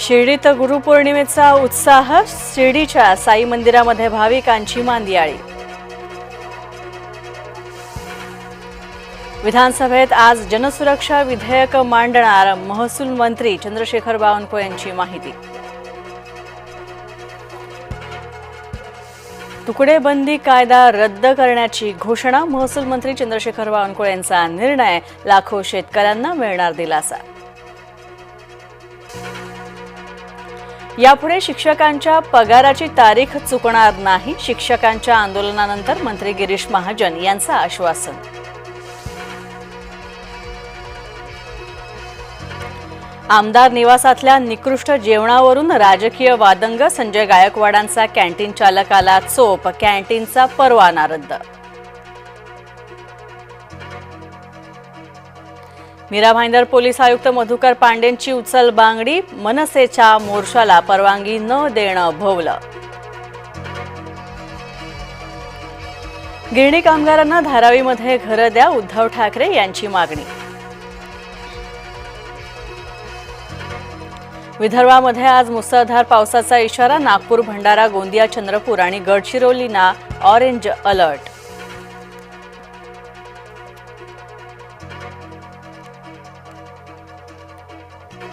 शिर्डीत गुरुपौर्णिमेचा उत्साह शिर्डीच्या साई मंदिरामध्ये भाविकांची मांदियाळी. विधानसभेत आज जनसुरक्षा विधेयक मांडणार महसूल मंत्री चंद्रशेखर बावनकुळे यांची माहिती. तुकडेबंदी कायदा रद्द करण्याची घोषणा महसूल मंत्री चंद्रशेखर बावनकुळे यांचा निर्णय लाखो शेतकऱ्यांना मिळणार दिलासा. यापुढे शिक्षकांच्या पगाराची तारीख चुकणार नाही. शिक्षकांच्या आंदोलनानंतर मंत्री गिरीश महाजन यांचं आश्वासन. आमदार निवासातल्या निकृष्ट जेवणावरून राजकीय वादंग संजय गायकवाडांचा कॅन्टीन चालकाला चोप कॅन्टीनचा परवाना रद्द मीरा भाईंदर पोलीस आयुक्त मधुकर पांडेंची उचल बांगडी मनसेच्या मोर्चाला परवानगी न देणं भोवलं. गिरणी कामगारांना धारावीमध्ये घरं द्या उद्धव ठाकरे यांची मागणी. विदर्भामध्ये आज मुसळधार पावसाचा इशारा नागपूर भंडारा गोंदिया चंद्रपूर आणि गडचिरोलीना ऑरेंज अलर्ट.